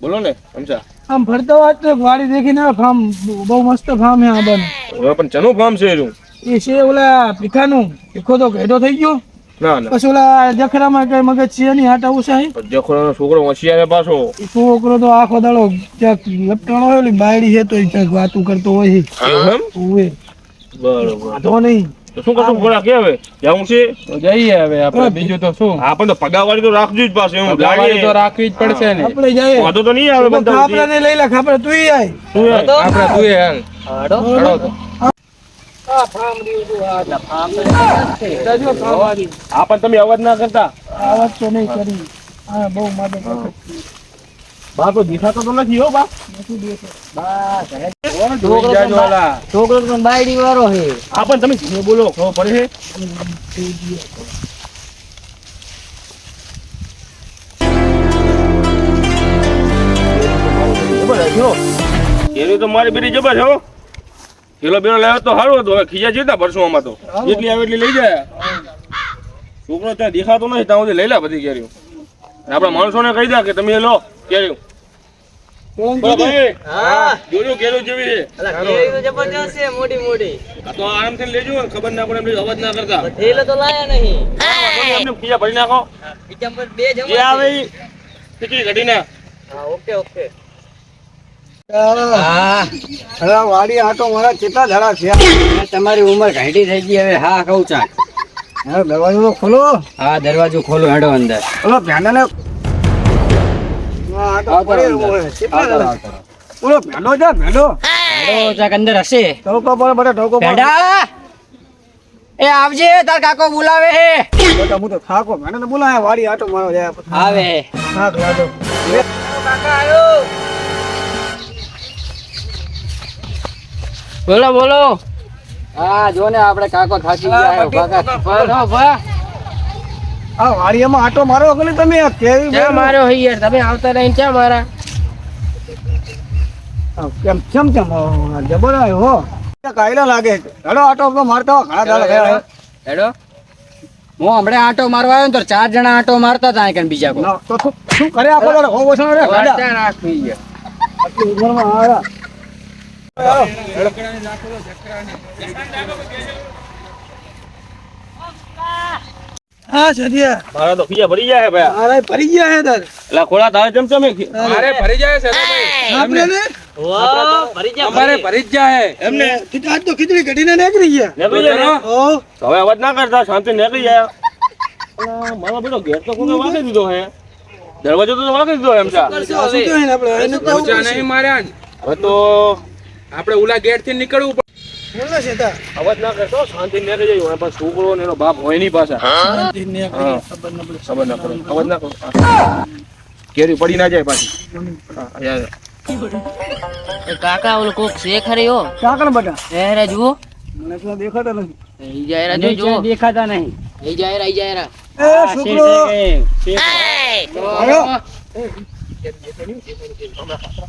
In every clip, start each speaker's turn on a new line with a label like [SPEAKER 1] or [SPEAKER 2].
[SPEAKER 1] બોલો ને સમજા
[SPEAKER 2] આમ ફરતા વાત તો વાડી દેખીને ફાર્મ બહુ મસ્ત ફાર્મ હે આ બન
[SPEAKER 1] હવે પણ ચનું ફાર્મ છે એનું?
[SPEAKER 2] એ છે ઓલા પીખાનું પીખો તો ઘેડો થઈ ગયો.
[SPEAKER 1] ના ના.
[SPEAKER 2] પછી ઓલા જખરામાં કઈ મગજ છે નહીં હાટા ઉષા હે?
[SPEAKER 1] પણ છોકરો હોશિયાર છે પાછો.
[SPEAKER 2] છોકરો તો આખો દાડો ક્યાંક લપટાણો હોય ઓલી બાયડી છે તો ક્યાંક વાતું કરતો હોય. છે
[SPEAKER 1] બરોબર.
[SPEAKER 2] વાંધો નહીં.
[SPEAKER 1] તો શું કરશું? ઘોડા કે હવે? જવું છે?
[SPEAKER 3] તો જઈએ હવે આપણે. બીજું તો શું?
[SPEAKER 1] આપણે તો પગાવાળી તો રાખજો જ પાછું હું
[SPEAKER 3] પગારવાળી તો રાખવી જ પડશે ને.
[SPEAKER 2] આપણે જઈએ.
[SPEAKER 1] વાંધો તો નહીં આવે બધા
[SPEAKER 2] આપણે લઈ લે આપણે તું આય.
[SPEAKER 1] તું
[SPEAKER 3] આપણે તું હાલ. હાડો. હાડો
[SPEAKER 2] આ ફાર્મ રહ્યું તું. આ જા ફાર્મ જાજો ફાર્મ
[SPEAKER 1] આ પણ તમે અવાજ ના કરતા.
[SPEAKER 2] આ તો નહીં કરી. હા બહુ માદક
[SPEAKER 1] બા તો દેખાતો તો નથી હો બા.
[SPEAKER 2] નથી.
[SPEAKER 4] છોકરો તો બાયડી વાળો હે
[SPEAKER 1] આ પણ તમે ધીમે બોલો. ખબર પડે છે? જો. એની તો મારી બેટી જબર છે હો. પેલો બેનો લાવ્યો તો સારું હતું હવે ખીજા જીતા ભરશું આમાં તો. જેટલી આવે એટલી લઈ જાય. છોકરો ત્યાં દેખાતો નથી ત્યાં સુધી લઈ લે બધી કેરીઓ. અને આપણા માણસોને કહી દે કે તમે લો કેરીઓ.
[SPEAKER 2] વાડી આટો મારા કેટલા ધડા છે.
[SPEAKER 4] તમારી ઉંમર ઘાટી થઈ ગઈ હવે. હા કઉ ચાલ
[SPEAKER 2] દરવાજો ખોલો.
[SPEAKER 4] હા દરવાજો ખોલો હેડો અંદર.
[SPEAKER 2] ઓલો ભેંડાને ઓલો ભેંડો છે ભેંડો?
[SPEAKER 4] હેડો ચાક અંદર હશે.
[SPEAKER 2] ટોકો પર બધા ટોકો
[SPEAKER 4] ભેડા! એ આવજે તાર કાકો બોલાવે હે.
[SPEAKER 2] બધા હું તો થાકો ભેંડો ને બોલાય વાડી આટો મારો જાય.
[SPEAKER 4] આવે.
[SPEAKER 2] થાક લાગો.
[SPEAKER 4] કાકા આવ્યો બોલો બોલો. હા જો ને આપણે કાકો થાકી ગયા કાકા
[SPEAKER 2] આ વાડીયામાં આટો મારો કે તમે? કેવી
[SPEAKER 4] ચા માર્યો હઈ યાર? તમે આવતા નહીં ક્યાં મારા?
[SPEAKER 2] કેમ કેમ કેમ? જબર આવ્યો હો. કાયલા લાગે. હેડો આટો તો મારતા ઘણા દાડા થયા
[SPEAKER 4] હેડો. હું હમણાં આંટો મારવા આવ્યો ને તો ચાર જણા આંટો મારતા હતા કે બીજા કોઈ.
[SPEAKER 2] ના, તો શું કરે આખો દાડો હો વસણ રે ગાડા.
[SPEAKER 4] વાર્તા રાખવી છે.
[SPEAKER 2] આટલી ઉંમરમાં આવ્યા હા સદિયા
[SPEAKER 1] મારા તો ખીજા ભરી જાય ભાઈ.
[SPEAKER 2] અરે ભરી ગયા હે તાર.
[SPEAKER 1] એટલે ખોળા તારે જમ જમે
[SPEAKER 3] મારે ભરી જાય છે ભાઈ.
[SPEAKER 2] આપણે ને.
[SPEAKER 3] અમારે ભરી. જ જાય
[SPEAKER 1] એમને
[SPEAKER 2] આજ તો ખીચડી કઢીને નીકળી ગયા.
[SPEAKER 1] નીકળી જાય હવે અવાજ ના કરતા શાંતિ નીકળી જાય. મારા મારો બેટો ઘેર તો કોકે વાગે દીધો હે. દરવાજો તો વાગી દીધો એમ
[SPEAKER 2] છે આપણે એને તો
[SPEAKER 3] ઊંચા નહીં માર્યા ને.
[SPEAKER 1] હવે તો
[SPEAKER 3] આપણે ઓલા ગેટથી નીકળવું પડે
[SPEAKER 2] બોલો છે તાર
[SPEAKER 1] અવાજ ના કરતો શાંતિ નીકળી જાય હવે પણ છોકરો ને એનો બાપ હોય નહીં પાછા
[SPEAKER 2] શાંતિ નીકળી ખબર ન પડે
[SPEAKER 1] ખબર ના કરો અવાજ ના કરો કેરી પડી ના જાય પાછી
[SPEAKER 4] કાકા ઓલો કોક છે ખરી હો
[SPEAKER 2] કાકણ બટા
[SPEAKER 4] એરે જુઓ
[SPEAKER 2] મને તો દેખાતા નથી
[SPEAKER 4] ઈ જાયરા જો જો દેખાતા નહીં ઈ જાયરા ઈ જાયરા
[SPEAKER 2] એ છોકરો આવ્યો શું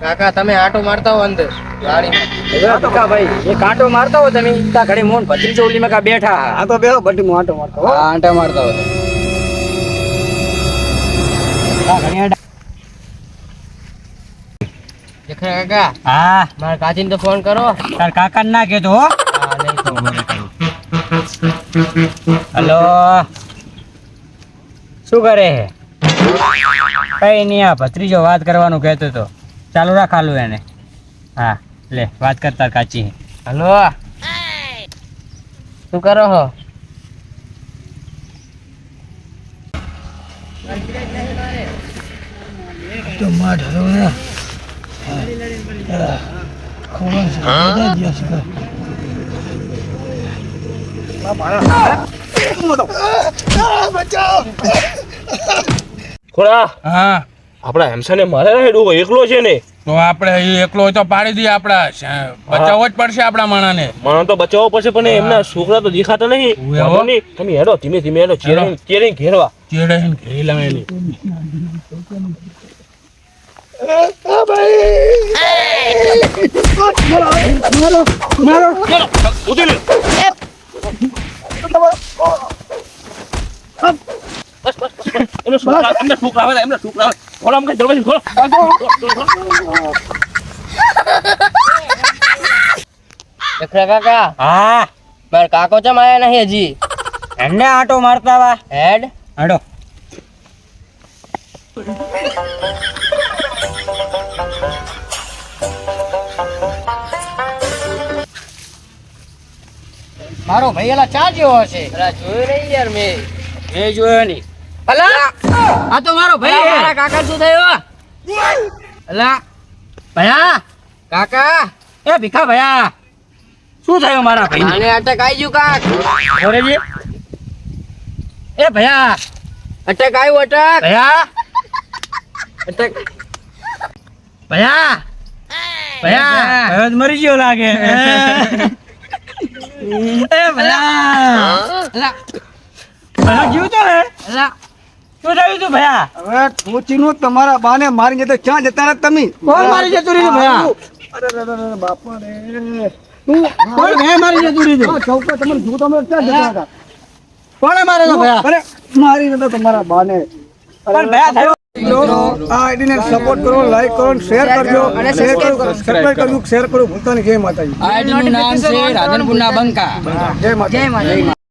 [SPEAKER 4] કાકા તમે આટો મારતા હો અંદર ગાડીમાં. ભાઈ એક કાંટો મારતા હો તમે? તા ઘડી મોન ભત્રીજો ઓલીમાં કા બેઠા હા?
[SPEAKER 2] આ તો બેહો બધી મોટો મારતો હો.
[SPEAKER 4] આંટા મારતા હો. કાકા
[SPEAKER 5] હા.
[SPEAKER 4] મારા કાચીને તો ફોન કરો.
[SPEAKER 5] તાર કાકા ના કેતો હો.
[SPEAKER 4] હા નહીં તો.
[SPEAKER 5] હલો. શું કરે હે કઈ નહીં આ ભત્રીજો વાત કરવાનું કહેતો તો ચાલુ રાખ હાલું એને. હા લે વાત કરતા કાચી.
[SPEAKER 4] હલો. શું કરો હો?
[SPEAKER 2] તો માં ઢળો ને. હા. ખોવાણ છે. બધા જ ગયા છે.
[SPEAKER 1] ખોડા
[SPEAKER 3] હા.
[SPEAKER 1] આપણા હેમસાને મારે ડોકો એકલો છે ને?
[SPEAKER 3] તો આપણે એકલો તો પાડી દઈએ આપડા શ- બચાવવો જ પડશે આપણા માણાને.
[SPEAKER 1] માણસ તો બચાવવો પડશે પણ એમના છોકરા તો દેખાતા નહીં. તમે હેડો ધીમે ધીમે હેડો. ચેરી ચેરી ઘેરવા.
[SPEAKER 3] ચેડે ઘેરી ને ઘેરી મારો
[SPEAKER 1] મારો મારો બસ, એમના છોકરા એમના આવે ખોલો કઈ દરવાજો ખોલો
[SPEAKER 4] લખરા કાકા
[SPEAKER 5] હા
[SPEAKER 4] મારા કાકો ચમ આયા નહીં હજી
[SPEAKER 5] એમને આટો મારતા વા
[SPEAKER 4] હેડ
[SPEAKER 5] હાડો
[SPEAKER 4] મારો ભાઈ એલા ચા જેવો હશે. જોયો નહીં યાર મેં.
[SPEAKER 5] એ જોયો નહીં.
[SPEAKER 4] અલા? આ તો મારો ભાઈ મારા કાકા શું થયો?
[SPEAKER 5] અલા ભયા
[SPEAKER 4] કાકા.
[SPEAKER 5] એ ભીખા ભયા શું થયું મારા ભાઈ
[SPEAKER 4] આને અટક આવી ગયું કાક?
[SPEAKER 5] ઓરેજી એ ભયા
[SPEAKER 4] અટક આવ્યું અટક.
[SPEAKER 5] ભયા.
[SPEAKER 4] અટક.
[SPEAKER 5] ભયા ભયા. હવે મરી ગયો લાગે. એ ભયા.
[SPEAKER 4] અલા.
[SPEAKER 5] ભયા જીવ તો હે?
[SPEAKER 4] અલા.
[SPEAKER 5] શું થયું તું ભયા?
[SPEAKER 2] હવે ટોચીનું તમારા બાને મારી જતો ક્યાં જતા રહ્યા તમે?
[SPEAKER 5] કોણ મારી જતું રહ્યું ભયા?
[SPEAKER 2] અરે અરે, અરે, અરે, બાપા રે
[SPEAKER 5] કોણ ભયા મારી જતું રહ્યું
[SPEAKER 2] ચૌકા તમે જો તમે ક્યાં જતા હતા?
[SPEAKER 5] કોણે મારે તો ભયા?
[SPEAKER 2] અરે મારી નતો તમારા બાને.
[SPEAKER 5] પણ ભયા થયો?
[SPEAKER 2] આ આઈડીને સપોર્ટ કરો લાઈક કરો શેર કરજો. અને શેર કરો સબસ્ક્રાઇબ કરજો શેર કરો. ભૂલતા નહીં જય માતાજી.
[SPEAKER 4] આઈડીનું નામ છે રાધનપુરના બંકા.
[SPEAKER 2] જય માતાજી.
[SPEAKER 4] જય માતા